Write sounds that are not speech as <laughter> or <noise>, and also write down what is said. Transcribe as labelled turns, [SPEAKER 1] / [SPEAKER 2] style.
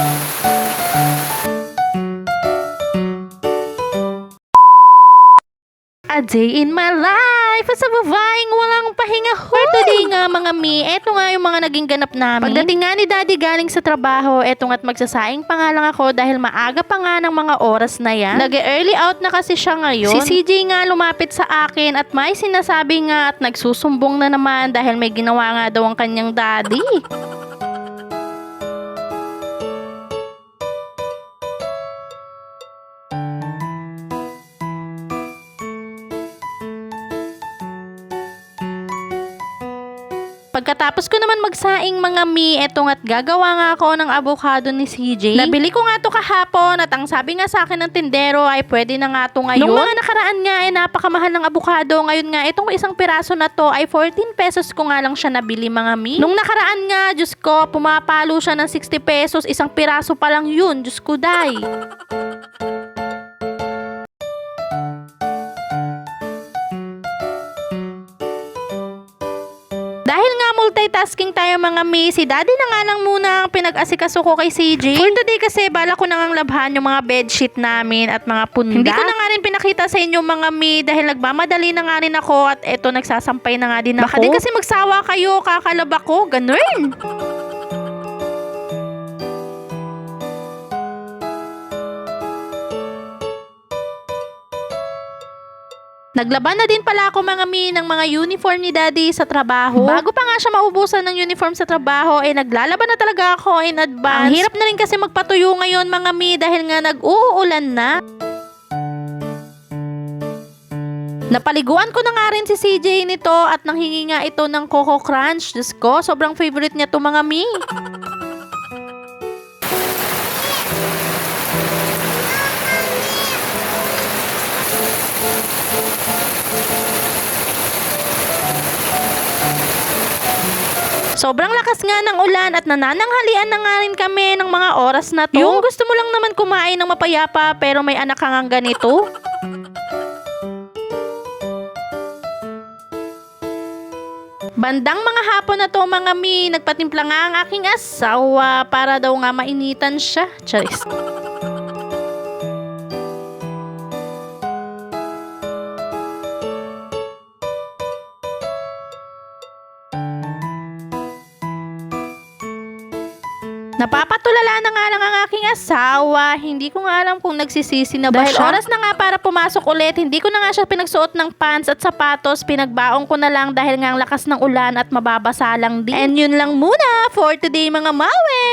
[SPEAKER 1] A day in my life as a babaeng walang pahinga. For today nga mga mi, eto nga yung mga naging ganap namin. Pagdating nga ni daddy galing sa trabaho, eto nga't magsasaing pa nga lang ako dahil maaga pa nga ng mga oras na yan. Nag-early out na kasi siya ngayon. Si CJ nga lumapit sa akin at may sinasabi nga at nagsusumbong na naman dahil may ginawa nga daw ang kanyang daddy. <laughs> Pagkatapos ko naman magsaing mga mi, eto nga't gagawa nga ako ng avocado ni CJ. Nabili ko nga to kahapon at ang sabi nga sa akin ng tindero ay pwede na nga to ngayon. Nung mga nakaraan nga ay napakamahal ng avocado. Ngayon nga itong isang piraso na to ay 14 pesos ko nga lang siya nabili mga mi. Nung nakaraan nga, Diyos ko, pumapalo siya ng 60 pesos. Isang piraso pa lang yun. Diyos ko, day. Multitasking tayo mga mi, si daddy na nga lang muna ang pinag-asikaso ko kay CJ. For today kasi, bala ko na ngang labhan yung mga bedsheet namin at mga punda. Hindi ko na nga rin pinakita sa inyo mga mi dahil nagmamadali na nga rin ako at eto nagsasampay na nga din ako. Baka di kasi magsawa kayo, kakalab ako, ganun. Naglaban na din pala ako mga mi ng mga uniform ni daddy sa trabaho. Bago pa nga siya maubusan ng uniform sa trabaho, eh naglalaban na talaga ako in advance. Ang hirap na rin kasi magpatuyo ngayon mga mi dahil nga nag-uulan na. Napaliguan ko na nga rin si CJ nito at nanghingi nga ito ng Coco Crunch. Diyos ko, sobrang favorite niya to mga mi. Sobrang lakas nga ng ulan at nanananghalian na nga rin kami ng mga oras na to. Yung gusto mo lang naman kumain ng mapayapa pero may anak kang ganito. Bandang mga hapon na to mga mi, nagpatimpla nga ang aking asawa para daw nga mainitan siya. Charis. Napapatulala na nga lang ang aking asawa. Hindi ko nga alam kung nagsisisi na ba
[SPEAKER 2] Dahil
[SPEAKER 1] siya. oras na nga para pumasok ulit, hindi ko na nga siya pinagsuot ng pants at sapatos. Pinagbaong ko na lang dahil nga ang lakas ng ulan at mababasa lang din. And yun lang muna for today mga mawe.